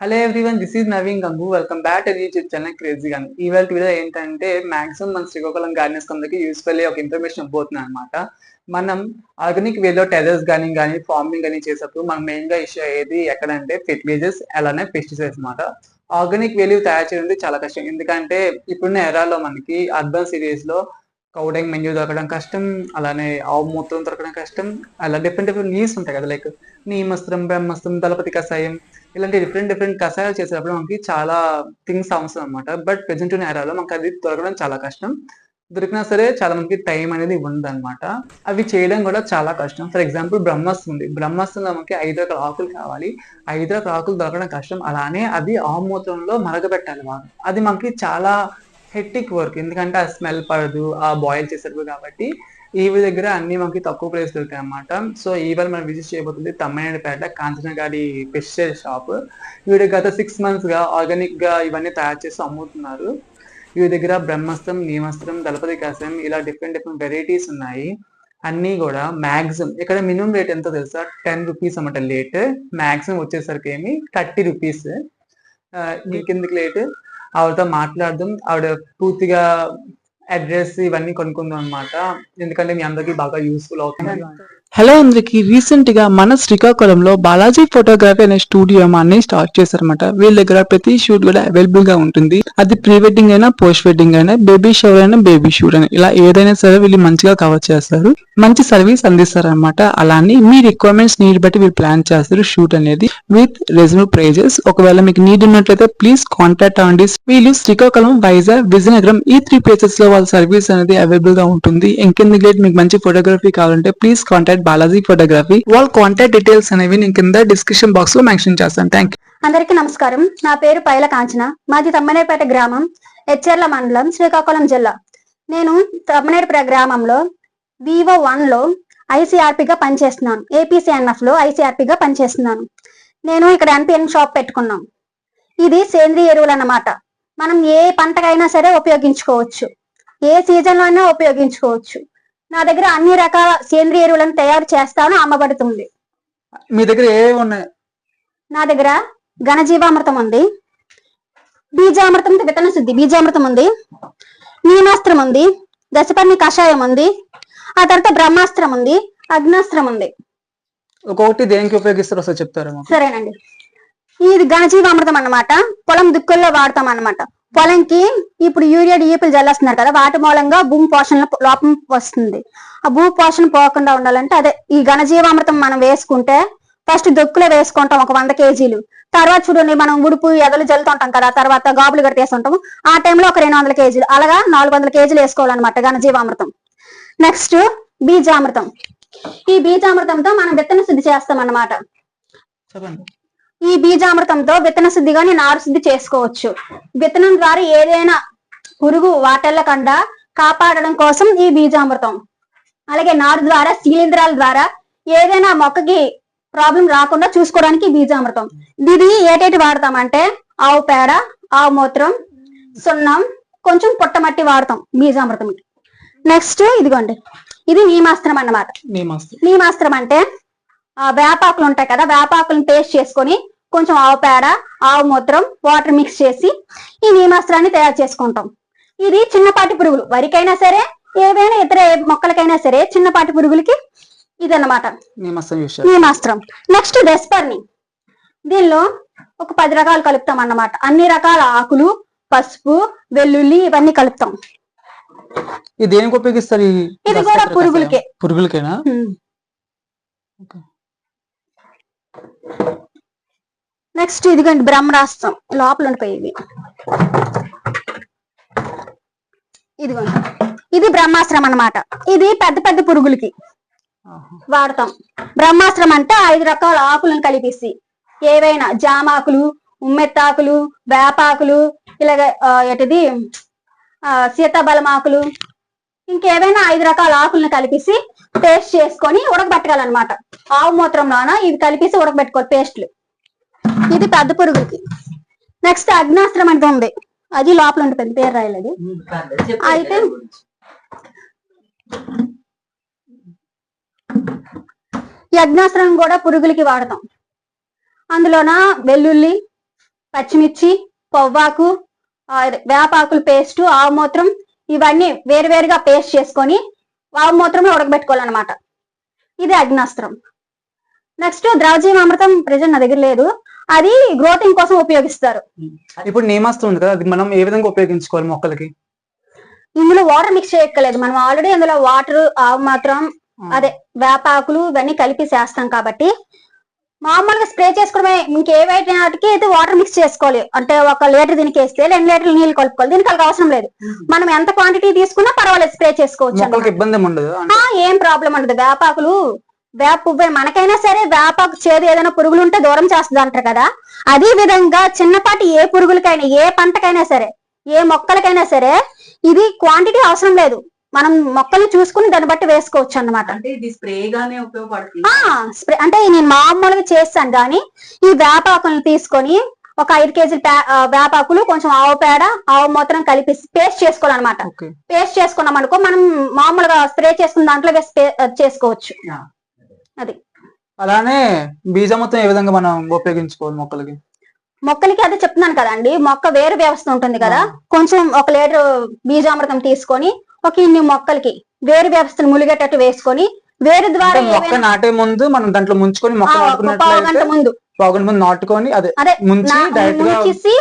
Hello everyone this is Naveen Gangu welcome back to YouTube channel crazy gun ఇవాళ video ఏంటంటే maximum మన Srikakulam gardens కొందరికి useful ఒక information ఇవ్వబోతున్నాను అనమాట మనం ఆర్గానిక్ వేలో టెరస్ కానీ కానీ ఫార్మింగ్ కానీ చేసేటప్పుడు మనం మెయిన్గా ఇష్యూ అయ్యేది ఎక్కడంటే ఫెర్టిలైజర్స్ అలానే పెస్టిసైడ్స్ అనమాట ఆర్గానిక్ వేల్యూ తయారు చేయడం చాలా కష్టం. ఎందుకంటే ఇప్పుడున్న ఎరాలో మనకి అర్బన్ సిరీస్లో కౌడంగ్ మెన్యూ దొరకడం కష్టం అలానే ఆవు మూత్రం దొరకడం కష్టం అలా డిఫరెంట్ డిఫరెంట్ లీవ్స్ ఉంటాయి కదా లైక్ నీమస్త్రం బ్రహ్మస్త్రం దళపతి కషాయం ఇలాంటి డిఫరెంట్ డిఫరెంట్ కషాయాలు చేసేటప్పుడు మనకి చాలా థింగ్స్ అవసరం అనమాట బట్ ప్రెసెంట్ ఉన్న ఏరాలో మనకి అది దొరకడం చాలా కష్టం. దొరికినా సరే చాలా మనకి టైం అనేది ఉంది అనమాట అవి చేయడం కూడా చాలా కష్టం. ఫర్ ఎగ్జాంపుల్ బ్రహ్మస్త్రం ఉంది. బ్రహ్మస్త్రంలో మనకి ఐదు రకాల ఆకులు కావాలి. ఐదు రకాల ఆకులు దొరకడం కష్టం. అలానే అది ఆమూత్రంలో మరగబెట్టాలి బాగా అది మనకి చాలా హెక్టిక్ వర్క్. ఎందుకంటే ఆ స్మెల్ పడదు ఆ బాయిల్ చేసేటప్పుడు కాబట్టి ఈవి దగ్గర అన్ని మనకి తక్కువ ప్రైస్ దొరుకుతాయి అన్నమాట. సో ఈవెన్ మనం విజిట్ చేయబోతుంది తమ్మనేనిపేట కాంచన గారి స్పెషల్ షాప్ వీడు గత సిక్స్ మంత్స్గా ఆర్గానిక్గా ఇవన్నీ తయారు చేసి అమ్ముతున్నారు. వీడి దగ్గర బ్రహ్మాస్త్రం నియమస్త్రం దళపతి కాసం ఇలా డిఫరెంట్ డిఫరెంట్ వెరైటీస్ ఉన్నాయి. అన్నీ కూడా మ్యాక్సిమం ఇక్కడ మినిమం రేట్ ఎంత తెలుసా? టెన్ రూపీస్ అన్నమాట లేట్ మ్యాక్సిమం వచ్చేసరికి ఏమి? థర్టీ రూపీస్ మీకెందుకు లేట్ ఆవిడతో మాట్లాడదాం ఆవిడ పూర్తిగా అడ్రస్ ఇవన్నీ కొనుక్కుందాం అనమాట ఎందుకంటే మీ అందరికి బాగా యూస్ఫుల్ అవుతుంది. హలో అందరికీ రీసెంట్గా మన శ్రీకాకుళంలో బాలాజీ ఫోటోగ్రఫీ అనే స్టూడియో అన్ని స్టార్ట్ చేశారనమాట వీళ్ళ దగ్గర ప్రతి షూట్ కూడా అవైలబుల్గా ఉంటుంది. అది ప్రీ వెడ్డింగ్ అయినా పోస్ట్ వెడ్డింగ్ అయినా బేబీ షవర్ అయినా బేబీ షూట్ అయినా ఇలా ఏదైనా సరే వీళ్ళు మంచిగా కవర్ చేస్తారు. మంచి సర్వీస్ అందిస్తారు అనమాట అలానే మీ రిక్వైర్మెంట్స్ నీడ్ బట్టి వీళ్ళు ప్లాన్ చేస్తారు షూట్ అనేది. విత్ రెజ్యూమ్ ప్రైజెస్ ఒకవేళ మీకు నీడ్ ఉన్నట్లయితే ప్లీజ్ కాంటాక్ట్ అవ్వండి. వీళ్ళు శ్రీకాకుళం వైజాగ్ విజయనగరం ఈ త్రీ ప్లేసెస్లో వాళ్ళ సర్వీస్ అనేది అవైలబుల్గా ఉంటుంది. ఇంకెందుకు మీకు మంచి ఫోటోగ్రఫీ కావాలంటే ప్లీజ్ కాంటాక్ట్ బాలాజీ ఫోటోగ్రఫీ. వాళ్ళ కాంటాక్ట్ డీటెయిల్స్ అనేవి నేను కింద డిస్క్రిప్షన్ బాక్స్లో మెన్షన్ చేస్తాను. థ్యాంక్ అందరికీ నమస్కారం. నా పేరు పైల కాంచన. మాది తమ్మనేపేట గ్రామం ఎచ్చెర్ల మండలం శ్రీకాకుళం జిల్లా. నేను తమ్మనేపేట గ్రామంలో వివో వన్లో పనిచేస్తున్నాను. ఏపీసీఎన్ఎఫ్లో ఐసీఆర్పీగా పనిచేస్తున్నాను. నేను ఇక్కడ ఎన్పిఎన్ షాప్ పెట్టుకున్నాం. ఇది సేంద్రియ ఎరువులు అన్నమాట. మనం ఏ పంటకైనా సరే ఉపయోగించుకోవచ్చు. ఏ సీజన్లో అయినా ఉపయోగించుకోవచ్చు. నా దగ్గర అన్ని రకాల సేంద్రియ ఎరువులను తయారు చేస్తాను అమ్మబడుతుంది. మీ దగ్గర ఏవి ఉన్నాయి? నా దగ్గర ఘనజీవామృతం ఉంది. బీజామృతం విత్తన శుద్ధి బీజామృతం ఉంది. నీమాస్త్రం ఉంది. దశపర్ణి కషాయం ఉంది. ఆ తర్వాత బ్రహ్మాస్త్రం ఉంది. అగ్నాస్త్రం ఉంది. ఒక్కొక్కటి దేనికి ఉపయోగిస్తారో చెప్తారా మాకు సరేనండి. ఇది ఘనజీవామృతం అన్నమాట. పొలం దుక్కుల్లో వాడతాం అన్నమాట పొలంకి ఇప్పుడు యూరియా డిఏపీలు జల్లేస్తున్నారు కదా వాటి మూలంగా భూమి పోషణ లోపం వస్తుంది. ఆ భూ పోషణ పోకుండా ఉండాలంటే అదే ఈ ఘనజీవామృతం మనం వేసుకుంటే ఫస్ట్ దొక్కులో వేసుకుంటాం ఒక వంద కేజీలు. తర్వాత చూడండి మనం ఉడుపు ఎదలు జల్లుతుంటాం కదా తర్వాత గాబులు కట్టేస్తుంటాం ఆ టైంలో ఒక రెండు వందల కేజీలు అలాగా నాలుగు వందల కేజీలు వేసుకోవాలన్నమాట ఘనజీవామృతం. నెక్స్ట్ బీజామృతం. ఈ బీజామృతంతో మనం విత్తన శుద్ధి చేస్తాం అన్నమాట ఈ బీజామృతంతో విత్తన శుద్ధి గాని నారు శుద్ధి చేసుకోవచ్చు. విత్తనం ద్వారా ఏదైనా పురుగు వాటెల్లకుండా కాపాడడం కోసం ఈ బీజామృతం. అలాగే నారు ద్వారా శిలీంధ్రాల ద్వారా ఏదైనా మొక్కకి ప్రాబ్లం రాకుండా చూసుకోవడానికి బీజామృతం. ఇది ఏటేటి వాడతామంటే ఆవు పేడ ఆవు మూత్రం సున్నం కొంచెం పుట్టమట్టి వాడతాం బీజామృతం. నెక్స్ట్ ఇదిగోండి. ఇది నీమాస్త్రం అన్నమాట. నీమాస్త్రం. నీమాస్త్రం అంటే ఆ వేపాకులు ఉంటాయి కదా వేపాకులను పేస్ట్ చేసుకొని కొంచెం ఆవు పేడ ఆవు మూత్రం వాటర్ మిక్స్ చేసి ఈ నీమాస్త్రాన్ని తయారు చేసుకుంటాం. ఇది చిన్నపాటి పురుగులు. వరికైనా సరే ఏవైనా ఇతర మొక్కలకైనా సరే చిన్నపాటి పురుగులకి ఇదన్నమాట. నీమాస్త్రం యూస్ చేస్తారు. నీమాస్త్రం. నెక్స్ట్ దెస్పర్ని దీనిలో ఒక పది రకాలు కలుపుతాం అన్నమాట. అన్ని రకాల ఆకులు పసుపు వెల్లుల్లి ఇవన్నీ కలుపుతాం. ఇది దేనికి ఉపయోగిస్తారు ఇది కూడా పురుగులకే. పురుగులకేనా. నెక్స్ట్ ఇదిగోండి బ్రహ్మరాస్త్రం లోపల ఉండిపోయి ఇదిగోండి. ఇది బ్రహ్మాస్త్రం అన్నమాట. ఇది పెద్ద పెద్ద పురుగులకి వాడతాం. బ్రహ్మాస్త్రం అంటే ఐదు రకాల ఆకులను కలిపేసి ఏవైనా జామాకులు ఉమ్మెత్తాకులు వేపాకులు ఇలాగ ఆ, ఏంటిది ఆ, సీతాబలం ఆకులు ఇంకేవైనా ఐదు రకాల ఆకులను కలిపేసి పేస్ట్ చేసుకొని ఉడకబెట్టగలనమాట. ఆవు మూత్రంలోన? ఇది కలిపేసి ఉడకబెట్టుకోవాలి పేస్ట్లు. ఇది పెద్ద పురుగులకి. నెక్స్ట్ అగ్నాస్త్రం అంటే ఉంది. అది లోపల ఉంటుంది పేరు రాయలేదు. అయితే ఈ అగ్నాస్త్రం కూడా పురుగులకి వాడతాం. అందులోన వెల్లుల్లి పచ్చిమిర్చి పొవ్వాకు వేపాకుల పేస్ట్ ఆవు మూత్రం ఇవన్నీ వేరువేరుగా పేస్ట్ చేసుకొని ఆవుమూత్రంలో ఉడకబెట్టుకోవాలన్నమాట. ఇది అగ్నాస్త్రం. నెక్స్ట్ ద్రవజీవామృతం ప్రజెంట్ నా దగ్గర లేదు. అది గ్రోతింగ్ కోసం ఉపయోగిస్తారు. ఇప్పుడు నేమాస్త్రం ఉంది కదా అది మనం ఏ విధంగా ఉపయోగించుకోవాలి మొక్కలకి? ఇందులో వాటర్ మిక్స్ చేయక్కర్లేదు. మనం ఆల్రెడీ అందులో వాటర్ ఆవు మాత్రం అదే వేపాకులు ఇవన్నీ కలిపి చేస్తాం కాబట్టి మామూలుగా స్ప్రే చేసుకోవడమే. ఇంకేవైతే వాటికి అయితే వాటర్ మిక్స్ చేసుకోవాలి. అంటే ఒక లీటర్ దీనికి వేస్తే రెండు లీటర్లు నీళ్ళు కలుపుకోవాలి. దీనికి అలాగ అవసరం లేదు. మనం ఎంత క్వాంటిటీ తీసుకున్నా పర్వాలేదు స్ప్రే చేసుకోవచ్చు. ఇబ్బంది ఉండదు. ఏం ప్రాబ్లం ఉండదు. వేపాకులు వేప పువ్వే. మనకైనా సరే వేపాకు చేదు ఏదైనా పురుగులు ఉంటే దూరం చేస్తుంది అంటారు కదా. అదే విధంగా చిన్నపాటి ఏ పురుగులకైనా ఏ పంటకైనా సరే ఏ మొక్కలకైనా సరే ఇది క్వాంటిటీ అవసరం లేదు. మనం మొక్కలు చూసుకుని దాన్ని బట్టి వేసుకోవచ్చు అన్నమాట. అంటే ఇది స్ప్రే అంటే నేను మామూలుగా చేస్తాను కానీ ఈ వేపాకులను తీసుకొని ఒక ఐదు కేజీల ఆ, వేపాకులు కొంచెం ఆవు పేడ ఆవు మూత్రం కలిపి పేస్ట్ చేసుకోవాలన్నమాట. పేస్ట్ చేసుకున్నాం అనుకో మనం మామూలుగా స్ప్రే చేసుకున్న దాంట్లో చేసుకోవచ్చు. అది. అలానే బీజం మొత్తం ఏ విధంగా మనం ఉపయోగించుకోవాలి మొక్కలకి? మొక్కలకి అదే చెప్తున్నాను కదండి. మొక్క వేరు వ్యవస్థ ఉంటుంది కదా. కొంచెం ఒక లీటర్ బీజామృతం తీసుకొని ఒక ఇన్ని మొక్కలకి వేరు వ్యవస్థను ములిగేటట్టు వేసుకొని వేరు ద్వారా మొక్క నాటే ముందు మనం దాంట్లో ముంచుకొని మొక్క గంట ముందు. పావుగంట ముందు నాటుకొని అదే అదే ముంచి డైరెక్ట్గా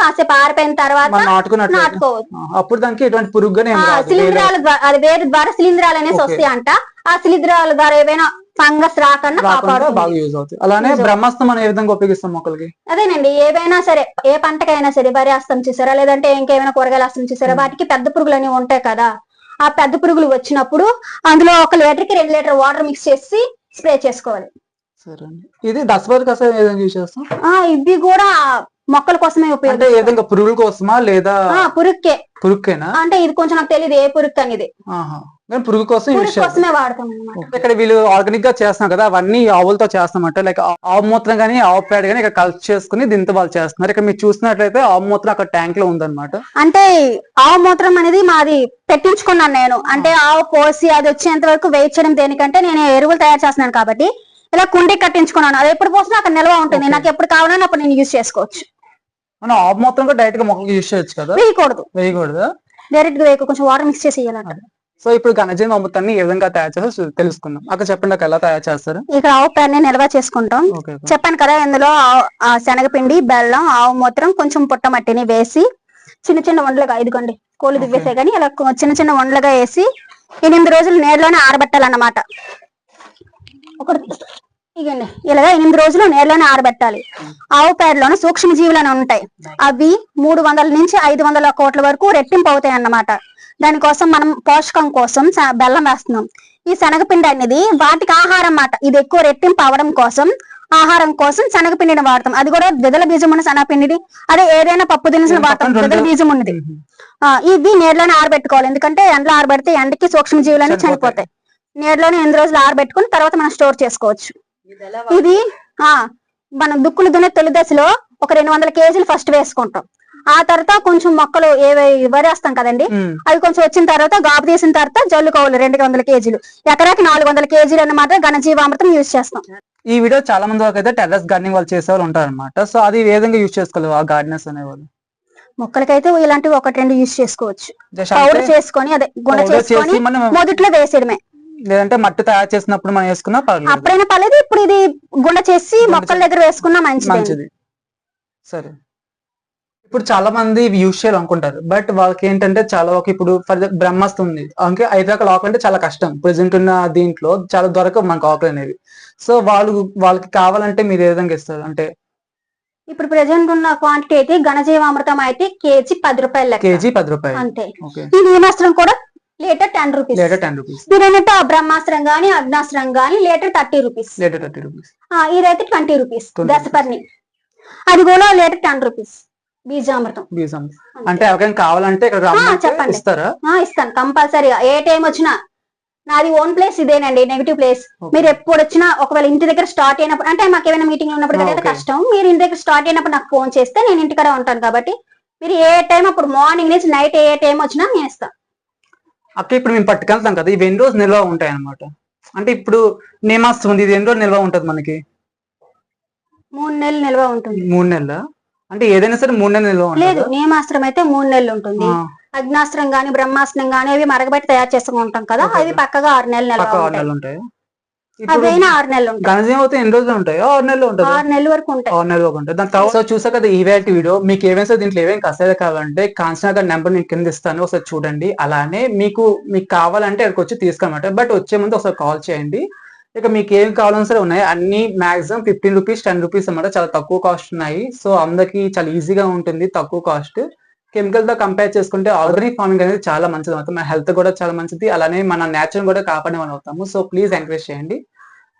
కాసేపు ఆరిపోయిన తర్వాత మనం నాటుకున్నట్లయితే. నాటుకోవచ్చు. అప్పుడు దానికి ఎటువంటి పురుగుగానే శిలీంధ్రాల ద్వారా అది వేరు ద్వారా శిలీంధ్రాలు అనేసి Okay. వస్తాయి అంట ఆ శిలీంధ్రాల ద్వారా ఏవైనా ఫంగస్ రాకుండా రాకుండా బాగా యూజ్ అవుతుంది అలానే. బ్రహ్మాస్త్రం మనం ఏ విధంగా ఉపయోగిస్తాం మొక్కలకి? అదేనండి ఏవైనా సరే ఏ పంటకైనా సరే వరి అస్తం చూసారా లేదంటే ఇంకేమైనా కూరగాయలు అస్తం చూసారా Hmm. వాటికి పెద్ద పురుగులు అనేవి ఉంటాయి కదా ఆ పెద్ద పురుగులు వచ్చినప్పుడు అందులో ఒక లీటర్కి రెండు లీటర్ వాటర్ మిక్స్ చేసి స్ప్రే చేసుకోవాలి. సరే ఇది దసరా కసా యూజ్ చేస్తాం? ఇవి కూడా మొక్కల కోసమే ఉపయోగం పురుగుల కోసమా లేదా పురుగుకే. పురుగుకేనా? అంటే ఇది కొంచెం నాకు తెలియదు ఏ పురుగు అనేది. పురుగు కోసం ఇక్కడ వీళ్ళు ఆర్గానిక్గా చేస్తున్నాం కదా అవన్నీ ఆవులతో చేస్తామంట లైక్ ఆవు మూత్రం కానీ ఆవు పేడ కానీ ఇక్కడ కల్ప్ చేసుకుని దీంతో వాళ్ళు చేస్తున్నారు. ఇక్కడ మీరు చూసినట్లయితే ఆవు మూత్రం అక్కడ ట్యాంక్లో ఉందన్నమాట. అంటే ఆవు మూత్రం అనేది మాది పెట్టించుకున్నాను నేను. అంటే ఆవు పోసి అది వచ్చేంత వరకు వెయిట్ చేయడం దేనికంటే నేను ఎరువులు తయారు చేస్తున్నాను కాబట్టి ఇలా కుండి కట్టించుకున్నాను. అది ఎప్పుడు పోసినా అక్కడ నిల్వ ఉంటుంది. నాకు ఎప్పుడు కావాలన్నా అప్పుడు నేను యూజ్ చేసుకోవచ్చు. మనం ఆవు మూత్రం కూడా డైరెక్ట్గా మొక్కలు యూజ్ చేయొచ్చు కదా? వేయకూడదు. వేయకూడదు? డైరెక్ట్గా కొంచెం వాటర్ మిక్స్ చేసి వేయాలంట. సో ఇప్పుడు ఘనజీవ అమృతాన్ని ఏ విధంగా తయారు చేస్తారో తెలుసుకుందాం. అక్కడ చెప్పండి అక్కడ ఎలా తయారు చేస్తారు? ఇక్కడ ఆవు పేడని నిల్వ చేసుకుంటాం. ఓకే చెప్పాను కదా ఇందులో ఆవు- ఆ శనగపిండి బెల్లం ఆవు మూత్రం కొంచెం పుట్టమట్టిని వేసి చిన్న చిన్న వండలుగా ఇదిగోండి కోళ్ళు. దివ్వేసే కానీ ఇలా కొ- చిన్న చిన్న వండలుగా వేసి ఎనిమిది రోజులు నీళ్ళలోనే ఆరబెట్టాలన్నమాట. ఒకటి ఇగండి ఇలాగా ఎనిమిది రోజులు నీళ్ళలోనే ఆరబెట్టాలి. ఆవు పేడలోనే సూక్ష్మ జీవులు అని ఉంటాయి. అవి మూడు వందల నుంచి ఐదు వందల కోట్ల వరకు రెట్టింపు అవుతాయి అన్నమాట దానికోసం మనం పోషకం కోసం బెల్లం వేస్తున్నాం. ఈ శనగపిండి అనేది వాటికి ఆహారం అన్నమాట. ఇది ఎక్కువ రెట్టింపు అవడం కోసం ఆహారం కోసం శనగపిండిని వాడతాం. అది కూడా ద్విదల బీజం ఉన్న శనగపిండిని అదే ఏదైనా పప్పు దినుసులు దీని వాడతాం. రెండు- బీజం ఉన్నది ఆ, ఇవి నీళ్ళలోనే ఆరబెట్టుకోవాలి. ఎందుకంటే ఎండలో ఆరబెడితే ఎండకి సూక్ష్మ జీవులన్నీ చనిపోతాయి. చనిపోతాయి నీళ్ళలోనే ఎనిమిది రోజులు ఆరబెట్టుకుని తర్వాత మనం స్టోర్ చేసుకోవచ్చు. ఇది ఆ మనం దుక్కులు దున్నే తొలి దశలో ఒక రెండు వందల కేజీలు ఫస్ట్ వేసుకుంటాం. ఆ తర్వాత కొంచెం మొక్కలు ఏవై వరేస్తాం కదండి అవి కొంచెం వచ్చిన తర్వాత గాబు తీసిన తర్వాత జల్లుకోవాలి రెండు వందల కేజీలు. ఎకరాకి నాలుగు వందల కేజీలు అన్నమాట ఘనజీవామృతం యూజ్ చేస్తాం. ఈ వీడియో చాలా మంది వరకు అయితే టెర్రస్ గార్డెనింగ్ వాళ్ళు చేసే వాళ్ళు ఉంటారు అనమాట సో అది విధంగా యూజ్ చేసుకోవాలి ఆ గార్డెనర్స్ అనేవాళ్ళు? మొక్కలకైతే ఇలాంటివి ఒకటి రెండు యూజ్ చేసుకోవచ్చు. పౌడర్ చేసుకొని అదే powder చేసుకొని మొదట్లో వేసేయడమే. లేదంటే మట్టి తయారు చేసినప్పుడు మనం వేసుకున్నా పర్లేదు. అప్పుడైనా పర్లేదు ఇప్పుడు ఇది గుండ చేసి మొక్కల దగ్గర వేసుకున్నా మంచిది. మంచిది. సరే. ఇప్పుడు చాలా మంది ఇవి యూజ్ చేయాలనుకుంటారు బట్ వాళ్ళకి ఏంటంటే చాలా ఒక ఇప్పుడు ఫర్ బ్రహ్మాస్త్రం ఉంది. అంటే ఐదు రకాల ఆకులు అంటే చాలా కష్టం. ప్రెసెంట్ ఉన్న దీంట్లో చాలా దొరకవు మనకు ఆకులు అనేవి. సో వాళ్ళు వాళ్ళకి కావాలంటే మీరు ఏ విధంగా ఇస్తారు? అంటే ఇప్పుడు ప్రెసెంట్ ఉన్న క్వాంటిటీ అయితే ఘనజీవామృతం అయితే కేజీ పది రూపాయలు కేజీ పది రూపాయలు. అంతే. ఓకే. ఈ నీమాస్త్రం కూడా litre ten rupees litre ten rupees ఆ బ్రహ్మాస్త్రం గానీ అగ్నాస్త్రం గానీ litre thirty rupees litre thirty rupees ఇదైతే ట్వంటీ రూపీస్ 20 దశపర్ణి. అది కూడా లీటర్ టెన్ రూపీస్ బీజామృతం. బీజం అంటే ఎవరికైనా కావాలంటే ఇక్కడ రమ్మంటే చెప్పండి. ఇస్తారా? ఆ, ఇస్తాను. కంపల్సరీగా ఏ టైం వచ్చినా. నాది ఓన్ ప్లేస్ ఇదేనండి నెగిటివ్ ప్లేస్. Okay. మీరు ఎప్పుడు వచ్చినా ఒకవేళ ఇంటి దగ్గర స్టార్ట్ అయినప్పుడు అంటే మాకు ఏమైనా మీటింగ్ ఉన్నప్పుడు okay. కష్టం మీరు ఇంటి దగ్గర స్టార్ట్ అయినప్పుడు నాకు ఫోన్ చేస్తే నేను ఇంటికాడ ఉంటాను కాబట్టి మీరు ఏ టైం అప్పుడు మార్నింగ్ నుంచి నైట్ ఏ టైం వచ్చినా నేను ఇస్తాను అక్క ఇప్పుడు మేము పట్టుకెళ్తాం కదా ఇవి ఎన్ని రోజులు నిల్వ ఉంటాయి అనమాట అంటే ఇప్పుడు నేమాస్తుంది ఇది ఎన్ని రోజులు నిల్వ ఉంటది మనకి? మూడు నెలలు నిల్వ ఉంటుంది. మూడు నెలల? అంటే ఏదైనా సరే మూడు నెలలు లేదు నియమాస్త్రం అయితే మూడు నెలలు ఉంటుంది. అగ్నాస్త్రం గాని బ్రహ్మాస్త్రం గాని అవి మరగబెట్టి తయారు చేసుకుంటాం కదా అవి. పక్కగా ఆరు నెలలు ఉంటాయి. నెలలు ఉంటాయి? అవైనా ఆరు నెలలు ఉంటాయి. గణజం అయితే ఎన్ని రోజులు ఉంటాయి? ఆరు నెలలు ఉంటుంది? ఆరు నెలల వరకు ఉంటాయి. ఆరు నెలలు ఉంటుంది దాని తర్వాత సో చూసా కదా ఈ వేటి వీడియో మీకు దీంట్లో ఏమేమి కావాలంటే కాంచనా గారి నెంబర్ నేను కింద ఇస్తాను ఒకసారి చూడండి. అలానే మీకు మీకు కావాలంటే అక్కడికి వచ్చి తీసుకోమాట బట్ వచ్చే ముందు ఒకసారి కాల్ చేయండి. ఇక మీకు ఏం కావాలని సరే ఉన్నాయి. అన్ని maximum fifteen rupees ten rupees అనమాట చాలా తక్కువ కాస్ట్ ఉన్నాయి. సో అందరికి చాలా ఈజీగా ఉంటుంది తక్కువ కాస్ట్. కెమికల్తో కంపేర్ చేసుకుంటే ఆర్గానిక్ ఫార్మింగ్ అనేది చాలా మంచిది అవుతుంది మన హెల్త్ కూడా చాలా మంచిది. అలానే మన నేచర్ కూడా కాపాడే మనం అవుతాము. సో ప్లీజ్ ఎంకరేజ్ చేయండి.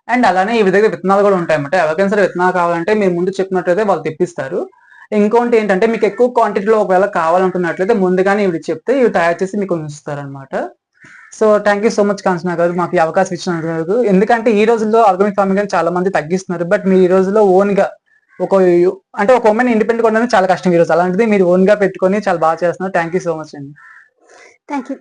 అండ్ అలానే ఈ విధంగా విత్తనాలు కూడా ఉంటాయన్నమాట ఎవరికైనా సరే విత్తనాలు కావాలంటే మీరు ముందు చెప్పినట్లయితే వాళ్ళు తెప్పిస్తారు. ఇంకోటి ఏంటంటే మీకు ఎక్కువ క్వాంటిటీలో ఒకవేళ కావాలనుకున్నట్లయితే ముందుగానే ఇవి చెప్తే ఇవి తయారు చేసి మీకు ఉంచుతారు అనమాట so thank you so much Kanchana గారు. మాకు ఈ అవకాశం ఇచ్చినందుకు. ఎందుకంటే ఈ రోజుల్లో ఆర్గానిక్ ఫార్మింగ్ అని చాలా మంది తగ్గిస్తున్నారు. బట్ మీరు ఈ రోజుల్లో ఓన్గా ఒక అంటే ఒక ఉమెన్ ఇండిపెండెంట్ ఉండడం చాలా కష్టం ఈ రోజు. అలాంటిది మీరు ఓన్గా పెట్టుకొని చాలా బాగా చేస్తున్నారు. థ్యాంక్ యూ సో మచ్ అండి. Thank you